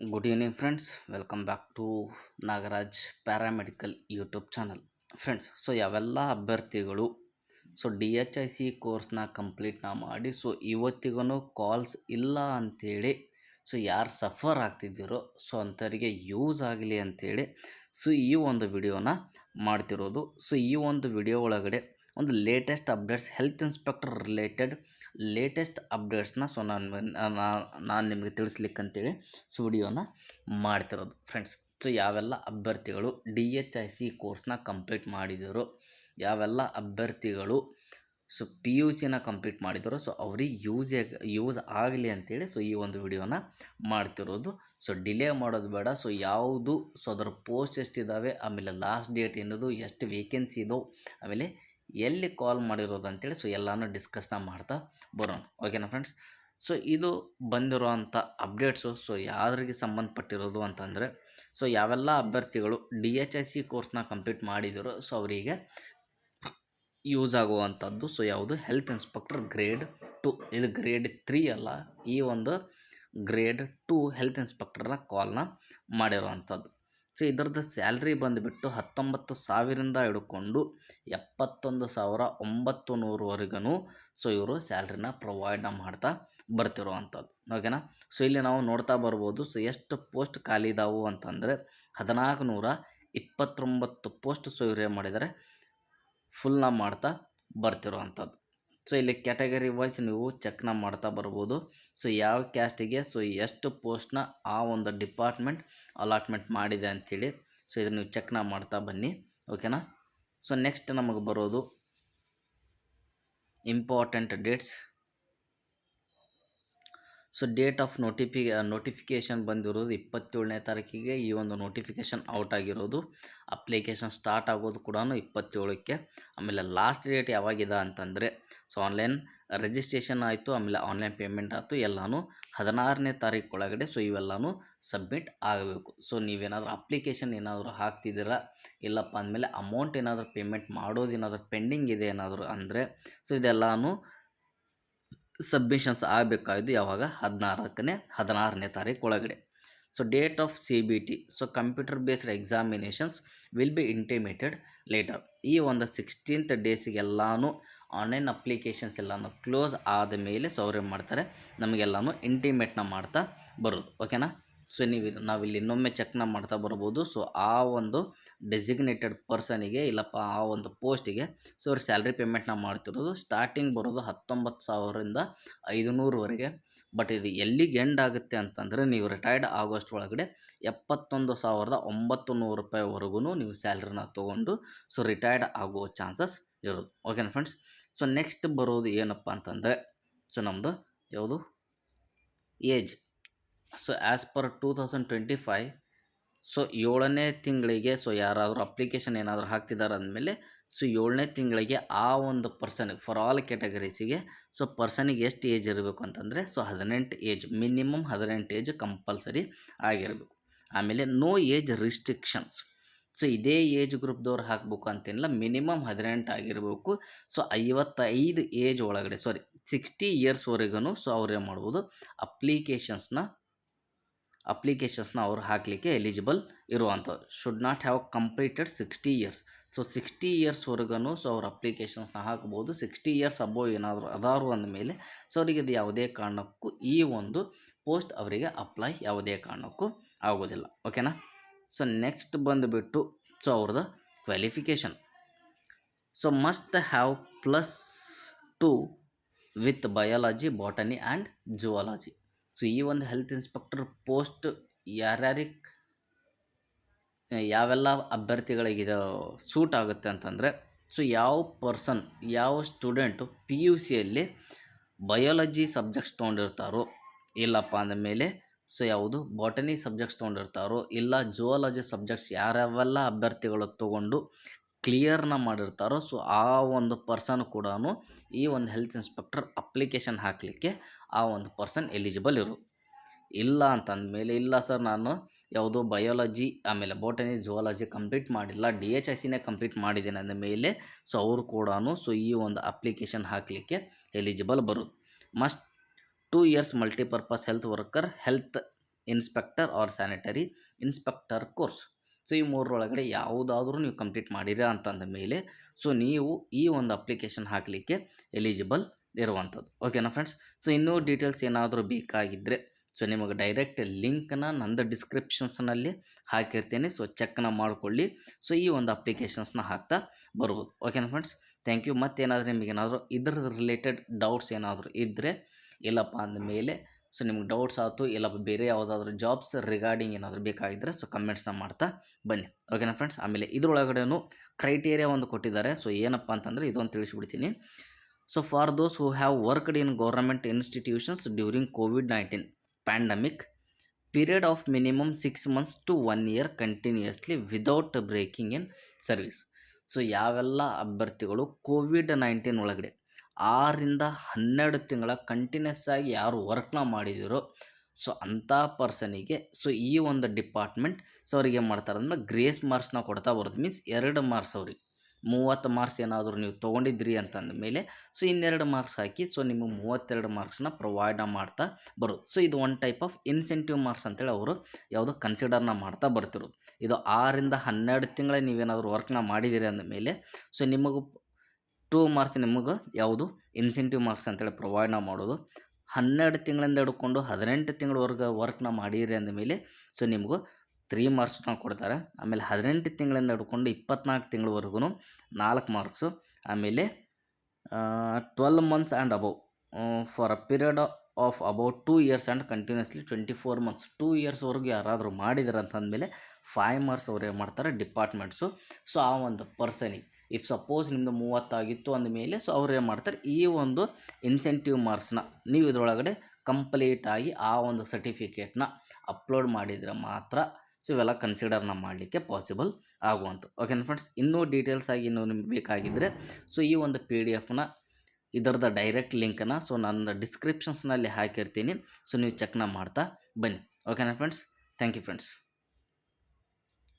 Good evening friends welcome back to Nagaraj paramedical YouTube channel friends so ಯಾವೆಲ್ಲ ಅಭ್ಯರ್ಥಿಗಳು so D H I C ಕೋರ್ಸ್ನ ಕಂಪ್ಲೀಟ್ನ ಮಾಡಿ so ಇವತ್ತಿಗೂ ಕಾಲ್ಸ್ ಇಲ್ಲ ಅಂಥೇಳಿ ಸೊ ಯಾರು ಸಫರ್ ಆಗ್ತಿದ್ದೀರೋ ಸೊ ಅಂಥವ್ರಿಗೆ ಯೂಸ್ ಆಗಲಿ ಅಂಥೇಳಿ ಸೊ ಈ ಒಂದು ವಿಡಿಯೋನ ಮಾಡ್ತಿರೋದು. ಸೊ ಈ ಒಂದು ವಿಡಿಯೋ ಒಳಗಡೆ ಒಂದು latest updates health inspector related latest ಅಪ್ಡೇಟ್ಸ್ನ so ನಾನು ನಾನು ನಿಮಗೆ ತಿಳಿಸ್ಲಿಕ್ಕಂತೇಳಿ ಸೊ ವಿಡಿಯೋನ ಮಾಡ್ತಿರೋದು ಫ್ರೆಂಡ್ಸ್ ಸೊ ಯಾವೆಲ್ಲ ಅಭ್ಯರ್ಥಿಗಳು ಡಿ ಎಚ್ ಐ ಸಿ ಕೋರ್ಸ್ನ ಕಂಪ್ಲೀಟ್ ಮಾಡಿದರು, ಯಾವೆಲ್ಲ ಅಭ್ಯರ್ಥಿಗಳು ಸೊ ಪಿ ಯು ಸಿನ ಕಂಪ್ಲೀಟ್ ಮಾಡಿದರು ಸೊ ಅವ್ರಿಗೆ ಯೂಸ್ ಯೂಸ್ ಆಗಲಿ ಅಂತೇಳಿ ಸೊ ಈ ಒಂದು ವಿಡಿಯೋನ ಮಾಡ್ತಿರೋದು. ಸೊ ಡಿಲೇ ಮಾಡೋದು ಬೇಡ. ಸೊ ಯಾವುದು ಸೊ ಅದರ ಪೋಸ್ಟ್ ಎಷ್ಟಿದ್ದಾವೆ ಆಮೇಲೆ ಲಾಸ್ಟ್ ಡೇಟ್ ಏನದು ಎಷ್ಟು ವೇಕೆನ್ಸಿ ಇದೋ ಆಮೇಲೆ ಎಲ್ಲಿ ಕಾಲ್ ಮಾಡಿರೋದು ಅಂತೇಳಿ ಸೊ ಎಲ್ಲನೂ ಡಿಸ್ಕಸ್ನ ಮಾಡ್ತಾ ಬರೋಣ. ಓಕೆನಾ ಫ್ರೆಂಡ್ಸ್ ಸೊ ಇದು ಬಂದಿರುವಂಥ ಅಪ್ಡೇಟ್ಸು ಸೊ ಯಾರಿಗೆ ಸಂಬಂಧಪಟ್ಟಿರೋದು ಅಂತಂದರೆ ಸೊ ಯಾವೆಲ್ಲ ಅಭ್ಯರ್ಥಿಗಳು ಡಿ ಎಚ್ ಎಸ್ ಸಿ ಕೋರ್ಸ್ನ ಕಂಪ್ಲೀಟ್ ಮಾಡಿದಿರೋ ಸೊ ಅವರಿಗೆ ಯೂಸ್ ಆಗುವಂಥದ್ದು ಸೊ ಯಾವುದು? ಹೆಲ್ತ್ ಇನ್ಸ್ಪೆಕ್ಟರ್ ಗ್ರೇಡ್ ಟು ಇದು ಗ್ರೇಡ್ ತ್ರೀ ಅಲ್ಲ, ಈ ಒಂದು ಗ್ರೇಡ್ ಟು ಹೆಲ್ತ್ ಇನ್ಸ್ಪೆಕ್ಟರ್ನ ಕಾಲ್ನ ಮಾಡಿರೋವಂಥದ್ದು. ಸೊ ಇದರದ್ದು ಸ್ಯಾಲ್ರಿ ಬಂದುಬಿಟ್ಟು ಹತ್ತೊಂಬತ್ತು ಸಾವಿರದಿಂದ ಹಿಡ್ಕೊಂಡು ಎಪ್ಪತ್ತೊಂದು ಸಾವಿರ ಒಂಬತ್ತು ನೂರವರೆಗೂ ಸೊ ಇವರು ಸ್ಯಾಲ್ರಿನ ಪ್ರೊವೈಡ್ನ ಮಾಡ್ತಾ ಬರ್ತಿರುವಂಥದ್ದು. ಓಕೆನಾ? ಸೊ ಇಲ್ಲಿ ನಾವು ನೋಡ್ತಾ ಬರ್ಬೋದು, ಸೊ ಎಷ್ಟು ಪೋಸ್ಟ್ ಖಾಲಿ ಇದಾವು ಅಂತಂದರೆ ಹದಿನಾಲ್ಕು ನೂರ ಇಪ್ಪತ್ತೊಂಬತ್ತು ಪೋಸ್ಟ್ ಸೊ ಇವ್ರು ಏನು ಮಾಡಿದ್ದಾರೆ ಫುಲ್ನ ಮಾಡ್ತಾ ಬರ್ತಿರುವಂಥದ್ದು. ಸೊ ಇಲ್ಲಿ ಕ್ಯಾಟಗರಿ ವೈಸ್ ನೀವು ಚೆಕ್ನ ಮಾಡ್ತಾ ಬರ್ಬೋದು. ಸೊ ಯಾವ ಕ್ಯಾಸ್ಟಿಗೆ ಸೊ ಎಷ್ಟು ಪೋಸ್ಟ್ನ ಆ ಒಂದು ಡಿಪಾರ್ಟ್ಮೆಂಟ್ ಅಲಾಟ್ಮೆಂಟ್ ಮಾಡಿದೆ ಅಂಥೇಳಿ ಸೊ ಇದನ್ನು ನೀವು ಚೆಕ್ನ ಮಾಡ್ತಾ ಬನ್ನಿ. ಓಕೆನಾ ಸೊ ನೆಕ್ಸ್ಟ್ ನಮಗೆ ಬರೋದು important dates so date of notification notification ಬಂದಿರೋದು ಇಪ್ಪತ್ತೇಳನೇ ತಾರೀಕಿಗೆ ಈ ಒಂದು ನೋಟಿಫಿಕೇಷನ್ ಔಟ್ ಆಗಿರೋದು. ಅಪ್ಲಿಕೇಶನ್ ಸ್ಟಾರ್ಟ್ ಆಗೋದು ಕೂಡ ಇಪ್ಪತ್ತೇಳಕ್ಕೆ. ಆಮೇಲೆ ಲಾಸ್ಟ್ ಡೇಟ್ ಯಾವಾಗಿದೆ ಅಂತಂದರೆ ಸೊ ಆನ್ಲೈನ್ ರಿಜಿಸ್ಟ್ರೇಷನ್ ಆಯಿತು, ಆಮೇಲೆ ಆನ್ಲೈನ್ ಪೇಮೆಂಟ್ ಆಯಿತು, ಎಲ್ಲನೂ ಹದಿನಾರನೇ ತಾರೀಕು ಒಳಗಡೆ ಸೊ ಇವೆಲ್ಲನೂ ಸಬ್ಮಿಟ್ ಆಗಬೇಕು. ಸೊ ನೀವೇನಾದರೂ ಅಪ್ಲಿಕೇಶನ್ ಏನಾದರೂ ಹಾಕ್ತಿದ್ದೀರಾ, ಇಲ್ಲಪ್ಪ ಅಂದಮೇಲೆ ಅಮೌಂಟ್ ಏನಾದರೂ ಪೇಮೆಂಟ್ ಮಾಡೋದು ಏನಾದರೂ ಪೆಂಡಿಂಗ್ ಇದೆ ಏನಾದರೂ ಅಂದರೆ ಸೊ ಇದೆಲ್ಲನೂ ಸಬ್ಮಿಷನ್ಸ್ ಆಗಬೇಕಾಗಿದ್ದು ಯಾವಾಗ? ಹದಿನಾರಕ್ಕನೇ, ಹದಿನಾರನೇ ತಾರೀಕು ಒಳಗಡೆ. So date of C B T so computer based examinations will be intimated later ಈ ಒಂದು ಸಿಕ್ಸ್ಟೀನ್ತ್ ಡೇಸಿಗೆಲ್ಲನೂ ಆನ್ಲೈನ್ ಅಪ್ಲಿಕೇಶನ್ಸ್ ಎಲ್ಲನೂ ಕ್ಲೋಸ್ ಆದ ಮೇಲೆ ಸೊ ಅವ್ರು ಏನು ಮಾಡ್ತಾರೆ. ನಮಗೆಲ್ಲನೂ ಇಂಟಿಮೇಟ್ನ ಮಾಡ್ತಾ ಬರೋದು. ಓಕೆನಾ ಸೊ ನೀವು ನಾವಿಲ್ಲಿ ಇನ್ನೊಮ್ಮೆ ಚೆಕ್ನ ಮಾಡ್ತಾ ಬರ್ಬೋದು. ಸೊ ಆ ಒಂದು ಡೆಸಿಗ್ನೇಟೆಡ್ ಪರ್ಸನಿಗೆ ಇಲ್ಲಪ್ಪ, ಆ ಒಂದು ಪೋಸ್ಟಿಗೆ ಸೊ ಅವ್ರು ಸ್ಯಾಲ್ರಿ ಪೇಮೆಂಟ್ನ ಮಾಡ್ತಿರೋದು ಸ್ಟಾರ್ಟಿಂಗ್ ಬರೋದು ಹತ್ತೊಂಬತ್ತು ಸಾವಿರದಿಂದ ಐದುನೂರವರೆಗೆ. ಬಟ್ ಇದು ಎಲ್ಲಿಗೆ ಎಂಡ್ ಆಗುತ್ತೆ ಅಂತಂದರೆ, ನೀವು ರಿಟೈರ್ಡ್ ಆಗೋಸ್ಟ್ ಒಳಗಡೆ ಎಪ್ಪತ್ತೊಂದು ಸಾವಿರದ ಒಂಬತ್ತು ನೂರು ರೂಪಾಯಿವರೆಗೂ ನೀವು ಸ್ಯಾಲ್ರಿನ ತೊಗೊಂಡು ಸೊ ರಿಟೈರ್ಡ್ ಆಗೋ ಚಾನ್ಸಸ್ ಇರೋದು. ಓಕೆನಾ ಫ್ರೆಂಡ್ಸ್ ಸೊ ನೆಕ್ಸ್ಟ್ ಬರೋದು ಏನಪ್ಪ ಅಂತಂದರೆ ಸೊ ನಮ್ಮದು ಯಾವುದು? Age so as per two thousand twenty five so ಏಳನೇ ತಿಂಗಳಿಗೆ ಸೊ ಯಾರಾದರೂ ಅಪ್ಲಿಕೇಶನ್ ಏನಾದರೂ ಹಾಕ್ತಿದ್ದಾರೆ ಅಂದಮೇಲೆ ಸೊ ಏಳನೇ ತಿಂಗಳಿಗೆ ಆ ಒಂದು ಪರ್ಸನ್ಗೆ ಫಾರ್ ಆಲ್ ಕ್ಯಾಟಗರೀಸಿಗೆ ಸೊ ಪರ್ಸನಿಗೆ ಎಷ್ಟು ಏಜ್ ಇರಬೇಕು ಅಂತಂದರೆ ಸೊ ಹದಿನೆಂಟು ಏಜ್ ಮಿನಿಮಮ್ ಹದಿನೆಂಟು ಏಜ್ ಕಂಪಲ್ಸರಿ ಆಗಿರಬೇಕು. ಆಮೇಲೆ ನೋ ಏಜ್ ರಿಸ್ಟ್ರಿಕ್ಷನ್ಸ್ ಸೊ ಇದೇ ಏಜ್ ಗ್ರೂಪ್ದವ್ರು ಹಾಕಬೇಕು ಅಂತೇನಿಲ್ಲ ಮಿನಿಮಮ್ ಹದಿನೆಂಟು ಆಗಿರಬೇಕು. ಸೊ ಐವತ್ತೈದು ಏಜ್ ಒಳಗಡೆ ಸಾರಿ ಸಿಕ್ಸ್ಟಿ ಇಯರ್ಸ್ವರೆಗೂ ಸೊ ಅವ್ರೇನು ಮಾಡ್ಬೋದು ಅಪ್ಲಿಕೇಶನ್ಸ್ನ ಅಪ್ಲಿಕೇಶನ್ಸ್ನ ಅವ್ರು ಹಾಕಲಿಕ್ಕೆ ಎಲಿಜಿಬಲ್ ಇರುವಂಥದ್ದು should not have completed sixty years so sixty ಇಯರ್ಸ್ವರೆಗೂ so ಅವ್ರ ಅಪ್ಲಿಕೇಶನ್ಸ್ನ ಹಾಕ್ಬೋದು. ಸಿಕ್ಸ್ಟಿ ಇಯರ್ಸ್ ಅಬೋ ಏನಾದರೂ ಅದಾರು ಅಂದಮೇಲೆ ಸೊ ಅವರಿಗೆ ಇದು ಯಾವುದೇ ಕಾರಣಕ್ಕೂ ಈ ಒಂದು ಪೋಸ್ಟ್ ಅವರಿಗೆ ಅಪ್ಲೈ ಯಾವುದೇ ಕಾರಣಕ್ಕೂ ಆಗೋದಿಲ್ಲ. ಓಕೆನಾ ಸೊ ನೆಕ್ಸ್ಟ್ ಬಂದುಬಿಟ್ಟು ಸೊ ಅವ್ರದ್ದು qualification so must have plus two with biology botany and zoology so, ಈ ಒಂದು ಹೆಲ್ತ್ ಇನ್ಸ್ಪೆಕ್ಟರ್ ಪೋಸ್ಟ್ ಯಾರ್ಯಾರಿಗೆ ಯಾವೆಲ್ಲ ಅಭ್ಯರ್ಥಿಗಳಿಗೆ ಇದು ಸೂಟ್ ಆಗುತ್ತೆ ಅಂತಂದರೆ, ಸೊ, ಯಾವ ಪರ್ಸನ್ ಯಾವ ಸ್ಟೂಡೆಂಟು ಪಿ ಯು ಸಿಯಲ್ಲಿ ಬಯಾಲಜಿ ಸಬ್ಜೆಕ್ಟ್ಸ್ ತೊಗೊಂಡಿರ್ತಾರೋ, ಇಲ್ಲಪ್ಪ ಅಂದಮೇಲೆ ಸೊ, ಯಾವುದು ಬಾಟನಿ ಸಬ್ಜೆಕ್ಟ್ಸ್ ತೊಗೊಂಡಿರ್ತಾರೋ, ಇಲ್ಲ ಜುವಾಲಜಿ ಸಬ್ಜೆಕ್ಟ್ಸ್ ಯಾರ್ಯಾವೆಲ್ಲ ಅಭ್ಯರ್ಥಿಗಳು ತೊಗೊಂಡು ಕ್ಲಿಯರ್ನ ಮಾಡಿರ್ತಾರೋ, ಸೊ, ಆ ಒಂದು ಪರ್ಸನ್ ಕೂಡ ಈ ಒಂದು ಹೆಲ್ತ್ ಇನ್ಸ್ಪೆಕ್ಟರ್ ಅಪ್ಲಿಕೇಶನ್ ಹಾಕಲಿಕ್ಕೆ ಆ ಒಂದು ಪರ್ಸನ್ ಎಲಿಜಿಬಲ್ ಇರು ಇಲ್ಲ ಅಂತಂದಮೇಲೆ ಇಲ್ಲ ಸರ್ ನಾನು ಯಾವುದೋ ಬಯಾಲಜಿ ಆಮೇಲೆ ಬೋಟನಿ ಜುವಾಲಜಿ ಕಂಪ್ಲೀಟ್ ಮಾಡಿಲ್ಲ. ಡಿ ಎಚ್ ಐ ಸಿನೇ ಕಂಪ್ಲೀಟ್ ಮಾಡಿದ್ದೀನಿ ಅಂದ ಮೇಲೆ ಸೊ ಅವರು ಕೂಡ ಸೊ ಈ ಒಂದು ಅಪ್ಲಿಕೇಶನ್ ಹಾಕಲಿಕ್ಕೆ ಎಲಿಜಿಬಲ್ ಬರುತ್ತೆ must two years multipurpose health worker health inspector or sanitary inspector course so ಈ ಮೂರರೊಳಗಡೆ ಯಾವುದಾದ್ರೂ ನೀವು ಕಂಪ್ಲೀಟ್ ಮಾಡಿರ ಅಂತಂದ ಮೇಲೆ ಸೊ ನೀವು ಈ ಒಂದು ಅಪ್ಲಿಕೇಶನ್ ಹಾಕಲಿಕ್ಕೆ ಎಲಿಜಿಬಲ್ ಇರುವಂಥದ್ದು. ಓಕೆನಾ ಫ್ರೆಂಡ್ಸ್ ಸೊ ಇನ್ನೂ ಡೀಟೇಲ್ಸ್ ಏನಾದರೂ ಬೇಕಾಗಿದ್ದರೆ ಸೊ ನಿಮಗೆ ಡೈರೆಕ್ಟ್ ಲಿಂಕ್ನ ನಂದು ಡಿಸ್ಕ್ರಿಪ್ಷನ್ಸ್ನಲ್ಲಿ ಹಾಕಿರ್ತೀನಿ. ಸೊ ಚೆಕ್ನ ಮಾಡಿಕೊಳ್ಳಿ. ಸೊ ಈ ಒಂದು ಅಪ್ಲಿಕೇಶನ್ಸ್ನ ಹಾಕ್ತಾ ಬರ್ಬೋದು. ಓಕೆನಾ ಫ್ರೆಂಡ್ಸ್ ಥ್ಯಾಂಕ್ ಯು ಮತ್ತೇನಾದರೂ ನಿಮಗೆ ಏನಾದರೂ ಇದ್ರ ರಿಲೇಟೆಡ್ ಡೌಟ್ಸ್ ಏನಾದರೂ ಇದ್ದರೆ ಇಲ್ಲಪ್ಪ ಅಂದಮೇಲೆ ಸೊ ನಿಮ್ಗೆ ಡೌಟ್ಸ್ ಆಯಿತು ಇಲ್ಲಪ್ಪ ಬೇರೆ ಯಾವುದಾದ್ರೂ ಜಾಬ್ಸ್ ರಿಗಾರ್ಡಿಂಗ್ ಏನಾದರೂ ಬೇಕಾಗಿದ್ದರೆ ಸೊ ಕಮೆಂಟ್ಸ್ನ ಮಾಡ್ತಾ ಬನ್ನಿ. ಓಕೆನಾ ಫ್ರೆಂಡ್ಸ್ ಆಮೇಲೆ ಇದ್ರೊಳಗಡೆನೂ ಕ್ರೈಟೇರಿಯಾ ಒಂದು ಕೊಟ್ಟಿದ್ದಾರೆ. ಸೊ ಏನಪ್ಪ ಅಂತಂದರೆ, ಇದೊಂದು ತಿಳಿಸ್ಬಿಡ್ತೀನಿ. So for those who have worked in government institutions during Covid nineteen pandemic period of minimum six months to one year continuously without breaking in service so ಯಾವೆಲ್ಲ ಅಭ್ಯರ್ಥಿಗಳು ಕೋವಿಡ್ ನೈನ್ಟೀನ್ ಒಳಗಡೆ ಆರರಿಂದ ಹನ್ನೆರಡು ತಿಂಗಳ ಕಂಟಿನ್ಯೂಸ್ ಆಗಿ ಯಾರು ವರ್ಕ್ನ ಮಾಡಿದಿರೋ ಸೊ ಅಂಥ ಪರ್ಸನಿಗೆ ಸೊ ಈ ಒಂದು ಡಿಪಾರ್ಟ್ಮೆಂಟ್ ಸೊ ಅವ್ರಿಗೆ ಏನು ಮಾಡ್ತಾರೆ ಅಂದ್ರೆ ಗ್ರೇಸ್ ಮಾರ್ಕ್ಸ್ನ ಕೊಡ್ತಾ ಬರೋದು. ಮೀನ್ಸ್ ಎರಡು ಮಾರ್ಕ್ಸ್ ಅವ್ರಿಗೆ. ಮೂವತ್ತು ಮಾರ್ಕ್ಸ್ ಏನಾದರೂ ನೀವು ತೊಗೊಂಡಿದ್ರಿ ಅಂತಂದ ಮೇಲೆ ಸೊ ಇನ್ನೆರಡು ಮಾರ್ಕ್ಸ್ ಹಾಕಿ ಸೊ ನಿಮಗೆ ಮೂವತ್ತೆರಡು ಮಾರ್ಕ್ಸ್ನ ಪ್ರೊವೈಡ್ ಮಾಡ್ತಾ ಬರುತ್ತೆ ಸೊ ಇದು one type of incentive marks ಅಂತೇಳಿ ಅವರು ಯಾವುದು ಕನ್ಸಿಡರ್ನ ಮಾಡ್ತಾ ಬರ್ತಿರೋದು. ಇದು ಆರಿಂದ ಹನ್ನೆರಡು ತಿಂಗಳ ನೀವೇನಾದರೂ ವರ್ಕ್ನ ಮಾಡಿದ್ದೀರಿ ಅಂದ ಮೇಲೆ ಸೊ ನಿಮಗೂ ಟೂ ಮಾರ್ಕ್ಸ್ ನಿಮಗೆ ಯಾವುದು ಇನ್ಸೆಂಟಿವ್ ಮಾರ್ಕ್ಸ್ ಅಂತೇಳಿ ಪ್ರೊವೈಡ್ನ ಮಾಡೋದು. ಹನ್ನೆರಡು ತಿಂಗಳಿಂದ ಹಿಡ್ಕೊಂಡು ಹದಿನೆಂಟು ತಿಂಗಳವರೆಗೆ ವರ್ಕ್ನ ಮಾಡಿರಿ ಅಂದಮೇಲೆ ಸೊ ನಿಮಗೂ ತ್ರೀ ಮಾರ್ಕ್ಸ್ನ ಕೊಡ್ತಾರೆ. ಆಮೇಲೆ ಹದಿನೆಂಟು ತಿಂಗಳಿಂದ ಹಿಡ್ಕೊಂಡು ಇಪ್ಪತ್ನಾಲ್ಕು ತಿಂಗಳವರೆಗೂ ನಾಲ್ಕು ಮಾರ್ಕ್ಸು ಆಮೇಲೆ twelve months and above for a period of about two years and continuously twenty four months two ಇಯರ್ಸ್ವರೆಗೂ ಯಾರಾದರೂ ಮಾಡಿದಾರೆ ಅಂತಂದಮೇಲೆ ಫೈವ್ ಮಾರ್ಕ್ಸ್ ಅವ್ರು ಏನು ಮಾಡ್ತಾರೆ? ಡಿಪಾರ್ಟ್ಮೆಂಟ್ಸು ಸೊ ಆ ಒಂದು ಪರ್ಸನಿಗೆ ಇಫ್ ಸಪೋಸ್ ನಿಮ್ಮದು ಮೂವತ್ತಾಗಿತ್ತು ಅಂದಮೇಲೆ ಸೊ ಅವ್ರು ಏನು ಮಾಡ್ತಾರೆ? ಈ ಒಂದು ಇನ್ಸೆಂಟಿವ್ ಮಾರ್ಕ್ಸ್ನ ನೀವು ಇದರೊಳಗಡೆ ಕಂಪ್ಲೀಟಾಗಿ ಆ ಒಂದು ಸರ್ಟಿಫಿಕೇಟ್ನ ಅಪ್ಲೋಡ್ ಮಾಡಿದರೆ ಮಾತ್ರ ಸೊ ಇವೆಲ್ಲ ಕನ್ಸಿಡರ್ನ ಮಾಡಲಿಕ್ಕೆ ಪಾಸಿಬಲ್ ಆಗುವಂಥ ಓಕೆನಾ ಫ್ರೆಂಡ್ಸ್ ಇನ್ನೂ ಡೀಟೇಲ್ಸ್ ಆಗಿ ಇನ್ನೂ ನಿಮ್ಗೆ ಬೇಕಾಗಿದ್ದರೆ ಸೊ ಈ ಒಂದು ಪಿ ಡಿ ಎಫ್ನ ಇದರದ ಡೈರೆಕ್ಟ್ ಲಿಂಕನ್ನು ಸೊ ನನ್ನ ಡಿಸ್ಕ್ರಿಪ್ಷನ್ಸ್ನಲ್ಲಿ ಹಾಕಿರ್ತೀನಿ. ಸೊ ನೀವು ಚೆಕ್ನ ಮಾಡ್ತಾ ಬನ್ನಿ. ಓಕೆನಾ ಫ್ರೆಂಡ್ಸ್ ಥ್ಯಾಂಕ್ ಯು ಫ್ರೆಂಡ್ಸ್